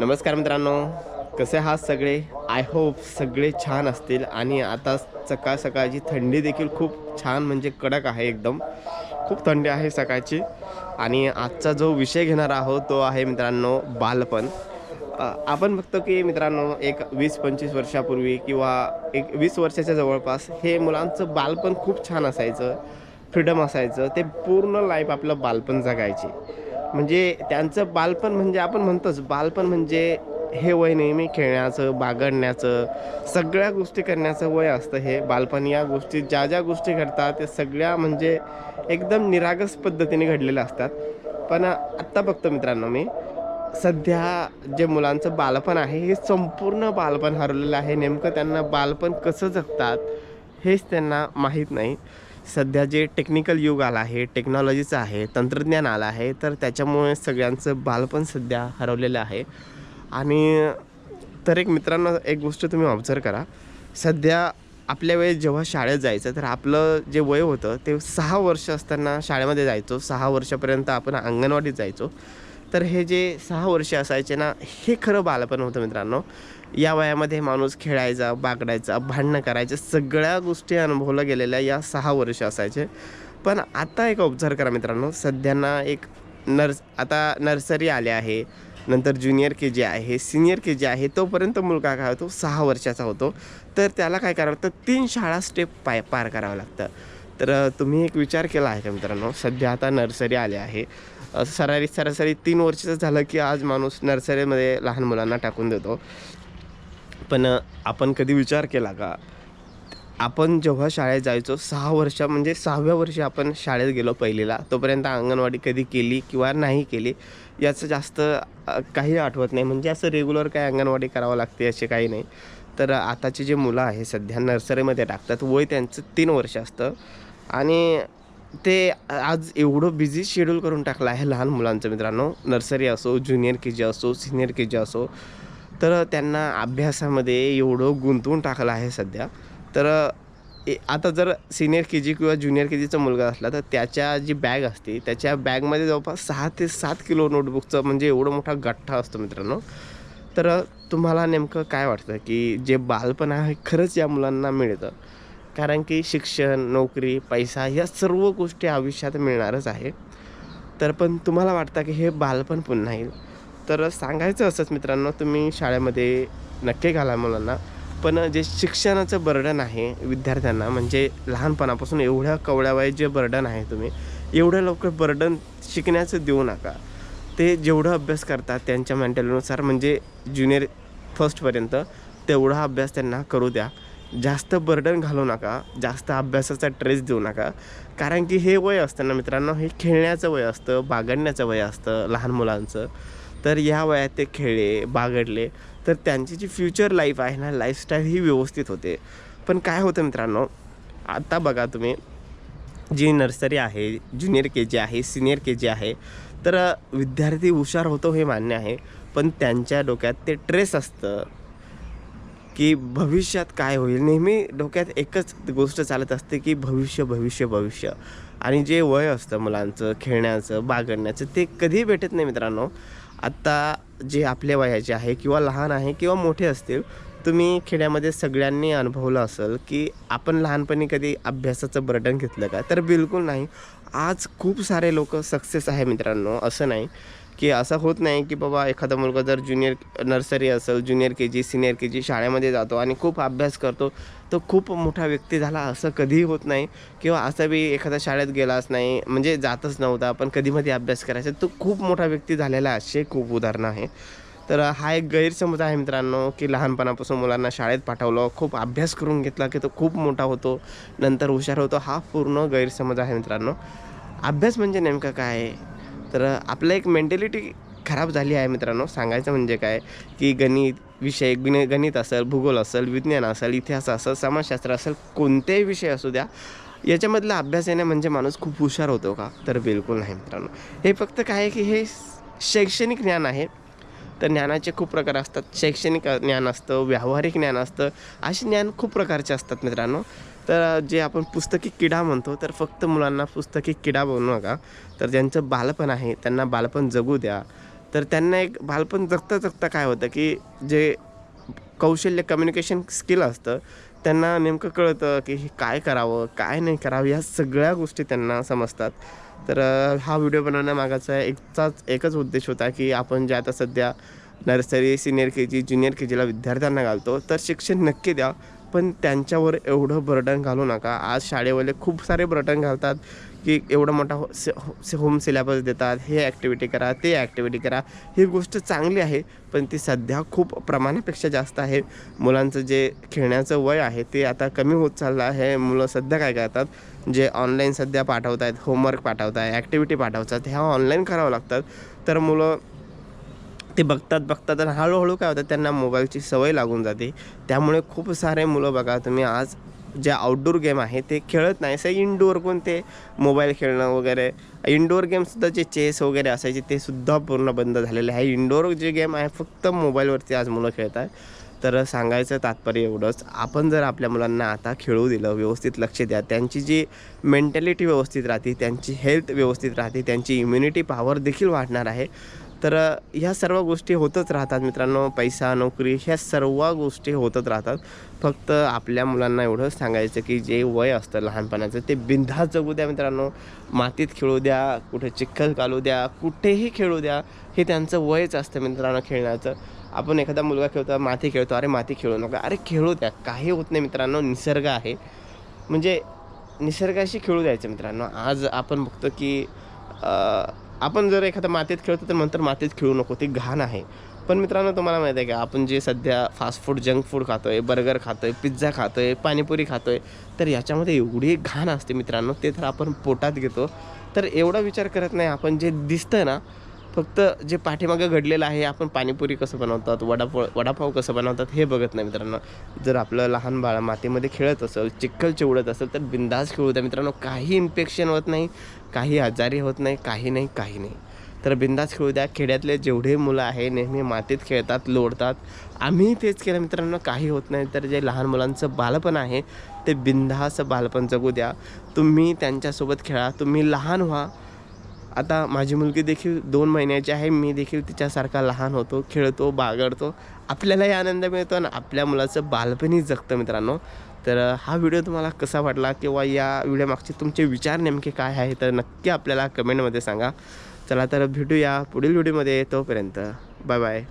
नमस्कार मित्रांनो. कसे आहात सगळे? आय होप सगळे छान असतील आणि आता सकाळ सकाळची थंडी देखील खूप छान म्हणजे कडक आहे एकदम. खूप थंडी आहे सकाळची. आणि आजचा जो विषय घेणार आहोत तो आहे मित्रांनो बालपण. आपण बघतो की मित्रांनो एक वीस पंचवीस वर्षापूर्वी किंवा एक वीस वर्षाच्या जवळपास हे मुलांचं बालपण खूप छान असायचं. फ्रीडम असायचं. ते पूर्ण लाईफ आपलं बालपण जगायचे. म्हणजे त्यांचं बालपण म्हणजे आपण म्हणतोच बालपण म्हणजे हे वय नेहमी खेळण्याचं बागडण्याचं सगळ्या गोष्टी करण्याचं वय असतं हे. बालपण या गोष्टी ज्या ज्या गोष्टी घडतात त्या सगळ्या म्हणजे एकदम निरागस पद्धतीने घडलेल्या असतात. पण आत्ता बघतो मित्रांनो मी सध्या जे मुलांचं बालपण आहे हे संपूर्ण बालपण हरवलेलं आहे. नेमकं त्यांना बालपण कसं जगतात हेच त्यांना माहीत नाही. सध्या जे टेक्निकल युग आलं आहे टेक्नॉलॉजीचं आहे तंत्रज्ञान आलं आहे तर त्याच्यामुळे सगळ्यांचं बालपण सध्या हरवलेलं आहे. आणि तर एक मित्रांनो एक गोष्ट तुम्ही ऑब्झर्व करा. सध्या आपल्या वेळेस जेव्हा शाळेत जायचं तर आपलं जे वय होतं ते सहा वर्ष असताना शाळेमध्ये जायचो. सहा वर्षापर्यंत आपण अंगणवाडीत जायचो. तर हे जे सहा वर्ष असायचे ना हे खरं बालपण होतं मित्रांनो. या वयामध्ये माणूस खेळायचा बागडायचा भांडणं करायचं सगळ्या गोष्टी अनुभवल्या गेलेल्या या सहा वर्ष असायचे. पण आता एक ऑब्झर्व करा मित्रांनो सध्यांना एक नर्स आता नर्सरी आले आहे नंतर ज्युनियर के जी आहे सिनियर के जी आहे तोपर्यंत मुलगा काय होतो सहा वर्षाचा होतो. तर त्याला काय करावं लागतं? तीन शाळा स्टेप पाय पार करावं लागतं. तर तुम्ही एक विचार केला आहे का मित्रांनो? सध्या आता नर्सरी आले आहे. सरासरी सरासरी तीन वर्षाचं झालं की आज माणूस नर्सरीमध्ये लहान मुलांना टाकून देतो. पण आपण कधी विचार केला का? आपण जेव्हा शाळेत जायचो सहा वर्ष म्हणजे सहाव्या वर्षी आपण शाळेत गेलो पहिलीला. तोपर्यंत अंगणवाडी कधी केली किंवा नाही केली याचं जास्त काही आठवत नाही. म्हणजे असं रेग्युलर काय अंगणवाडी करावं लागते असे काही नाही. तर आताची जे मुलं आहे सध्या नर्सरीमध्ये टाकतात. वय त्यांचं तीन वर्ष असतं. आणि ते आज एवढं बिझी शेड्यूल करून टाकलं आहे लहान मुलांचं मित्रांनो. नर्सरी असो ज्युनियर के जी असो सिनियर के जी असो. तर त्यांना अभ्यासामध्ये एवढं गुंतवून टाकलं आहे सध्या. तर ए- आता जर सिनियर के जी किंवा ज्युनियर के जीचा मुलगा असला तर त्याच्या जी बॅग असते त्याच्या बॅगमध्ये जवळपास सहा ते सात किलो नोटबुकचं म्हणजे एवढं मोठा गठ्ठा असतो मित्रांनो. तर तुम्हाला नेमकं काय वाटतं की जे बालपण आहे खरंच या मुलांना मिळतं? कारण की शिक्षण नोकरी पैसा या सर्व गोष्टी आयुष्यात मिळणारच आहे तर पण तुम्हाला वाटतं की हे बालपण पुन्हा येईल? तर सांगायचं असंच मित्रांनो तुम्ही शाळेमध्ये नक्की घाला मुलांना. पण जे शिक्षणाचं बर्डन आहे विद्यार्थ्यांना म्हणजे लहानपणापासून एवढ्या कवड्यावाय जे बर्डन आहे तुम्ही एवढ्या लवकर बर्डन शिकण्याचं देऊ नका. ते जेवढं अभ्यास करतात त्यांच्या मेंटॅलिटीनुसार म्हणजे ज्युनियर फर्स्टपर्यंत तेवढा अभ्यास त्यांना करू द्या. जास्त बर्डन घालू नका जास्त अभ्यासाचा ट्रेस देऊ नका. कारण की हे वय असतं ना मित्रांनो हे खेळण्याचं वय असतं बागडण्याचं वय असतं लहान मुलांचं. तर या वयात ते खेळले बागडले तर त्यांची जी फ्युचर लाईफ आहे ना लाईफस्टाईल ही व्यवस्थित होते. पण काय होतं मित्रांनो आत्ता बघा तुम्ही जी नर्सरी आहे ज्युनियर के जी आहे सिनियर के जी आहे तर विद्यार्थी हुशार होतो हे मान्य आहे पण त्यांच्या डोक्यात ते ट्रेस असतं. की भविष्यात काय होईल? नेहमी डोक्यात एकच गोष्ट चालत असते की भविष्य भविष्य भविष्य. आणि जे वय असतं मुलांचं खेळण्याचं बागडण्याचं ते कधीही भेटत नाही मित्रांनो. आत्ता जे आपल्या वयाचे आहे किंवा लहान आहे किंवा मोठे असतील तुम्ही खेड्यामध्ये सगळ्यांनी अनुभवलं असेल की आपण लहानपणी कधी अभ्यासाचं बर्डन घेतलं का? तर बिलकुल नाही. आज खूप सारे लोक सक्सेस आहे मित्रांनो असं नाही. की असं होत नाही की बाबा एखादा मुलगा जर ज्युनियर नर्सरी असेल junior K G senior K G शाळेमध्ये जातो आणि खूप अभ्यास करतो तो खूप मोठा व्यक्ती झाला असं कधीही होत नाही. किंवा असं बी एखादा शाळेत गेलाच नाही म्हणजे जातच नव्हता पण कधीमध्ये अभ्यास करायचा. तो खूप मोठा व्यक्ती झालेला असे खूप उदाहरणं आहे. तर हा एक गैरसमज आहे मित्रांनो की लहानपणापासून मुलांना शाळेत पाठवलं खूप अभ्यास करून घेतला की तो खूप मोठा होतो नंतर हुशार होतो. हा पूर्ण गैरसमज आहे मित्रांनो. अभ्यास म्हणजे नेमकं काय? आहे? तर आपलं एक मेंटॅलिटी खराब झाली आहे मित्रांनो. सांगायचं म्हणजे काय? की गणित विषय गुण गणित असेल भूगोल असेल विज्ञान असेल इतिहास असेल समाजशास्त्र असेल कोणतेही विषय असू द्या याच्यामधला अभ्यास येणे म्हणजे माणूस खूप हुशार होतो का? तर बिलकुल नाही मित्रांनो. हे फक्त काय आहे की हे शैक्षणिक ज्ञान आहे. तर ज्ञानाचे खूप प्रकार असतात. शैक्षणिक ज्ञान असतं व्यावहारिक ज्ञान असतं. असे ज्ञान खूप प्रकारचे असतात मित्रांनो. तर जे आपण पुस्तकी किडा म्हणतो तर फक्त मुलांना पुस्तकी किडा बनवू नका. तर ज्यांचं बालपण आहे त्यांना बालपण जगू द्या. तर त्यांना एक बालपण जगता जगता काय होतं की जे कौशल्य कम्युनिकेशन स्किल असतं त्यांना नेमकं कळतं की हे काय करावं काय नाही करावं या सगळ्या गोष्टी त्यांना समजतात. तर हा व्हिडिओ बनवण्यामागाचा एकचाच एकच उद्देश होता की आपण जे आता सध्या nursery senior K G junior K जीला विद्यार्थ्यांना घालतो तर शिक्षण नक्की द्या. पण त्यांच्यावर एवढं बर्डन घालू नका. आज शाळेवाले खूप सारे बर्डन घालतात की एवढा मोठा हो से हो- होम सिलेबस देतात हे ॲक्टिव्हिटी करा ते ॲक्टिव्हिटी करा. ही गोष्ट चांगली आहे पण ती सध्या खूप प्रमाणापेक्षा जास्त आहे. मुलांचं जे खेळण्याचं वय आहे ते आता कमी होत चाललं आहे. मुलं सध्या काय करतात जे ऑनलाईन सध्या पाठवत आहेत होमवर्क पाठवत आहे ॲक्टिव्हिटी पाठवतात ह्या ऑनलाईन करावं लागतात. तर मुलं ते बघतात बघतात आणि हळूहळू काय होतं त्यांना मोबाईलची सवय लागून जाते. त्यामुळे खूप सारे मुलं बघा तुम्ही आज जे आउटडोर गेम आहे ते खेळत नाही. असं इनडोअर कोणते मोबाईल खेळणं वगैरे इनडोअर गेमसुद्धा जे चेस वगैरे असायचे ते सुद्धा पूर्ण बंद झालेले आहे. इनडोअर जे गेम आहे फक्त मोबाईलवरती आज मुलं खेळत आहे तर सांगायचं तात्पर्य एवढंच आपण जर आपल्या मुलांना आता खेळू दिलं व्यवस्थित लक्ष द्या त्यांची जी मेंटॅलिटी व्यवस्थित राहते त्यांची हेल्थ व्यवस्थित राहते त्यांची इम्युनिटी पॉवर देखील वाढणार आहे. तर ह्या सर्व गोष्टी होतच राहतात मित्रांनो. पैसा नोकरी ह्या सर्व गोष्टी होतच राहतात. फक्त आपल्या मुलांना एवढंच सांगायचं की जे वय असतं लहानपणाचं ते बिनधास्त जगू द्या मित्रांनो. मातीत खेळू द्या कुठे चिखल घालू द्या कुठेही खेळू द्या हे त्यांचं वयच असतं मित्रांनो खेळण्याचं. आपण एखादा मुलगा खेळतो माती खेळतो अरे माती खेळू नका. अरे खेळू द्या काही होत नाही मित्रांनो निसर्ग आहे. म्हणजे निसर्गाशी खेळू द्यायचं मित्रांनो. आज आपण बघतो की आपण जर एखादा मातीत खेळतो तर नंतर मातीत खेळू नको. ती घाण आहे. पण मित्रांनो तुम्हाला माहिती आहे का? आपण जे सध्या फास्ट फूड जंक फूड खातो आहे बर्गर खातो आहे पिझ्झा खातो आहे पाणीपुरी खातो आहे तर याच्यामध्ये एवढी घाण असते मित्रांनो ते तर आपण पोटात घेतो. तर एवढा विचार करत नाही. आपण जे दिसतं ना फक्त जे पाठीमागं घडलेलं आहे आपण पाणीपुरी कसं बनवतात वडापाव वडापाव कसं बनवतात हे बघत नाही मित्रांनो. जर आपलं लहान बाळ मातीमध्ये खेळत असेल चिखल चिवडत असेल तर बिंदास खेळू द्या मित्रांनो. काही इन्फेक्शन होत नाही काही आजारी होत नाही काही नाही काही नाही. तर बिंदास खेळू द्या. खेड्यातले जेवढे मुलं आहे नेहमी मातीत खेळतात लोडतात आम्ही तेच केलं मित्रांनो. काही होत नाही तर जे लहान मुलांचं बालपण आहे ते बिंदास बालपण जगू द्या. तुम्ही त्यांच्यासोबत खेळा. तुम्ही लहान व्हा. आता माझी मुलगी देखील दोन महिन्याची आहे. मी देखील तिच्यासारखा लहान होतो खेळतो बागडतो. आपल्यालाही आनंद मिळतो आणि आपल्या मुलाचं बालपणही जगतं मित्रांनो. तर हा व्हिडिओ तुम्हाला कसा वाटला किंवा या व्हिडिओमागचे तुमचे विचार नेमके काय आहे तर नक्की आपल्याला कमेंटमध्ये सांगा. चला तर भेटूया पुढील व्हिडिओमध्ये तोपर्यंत. Bye bye.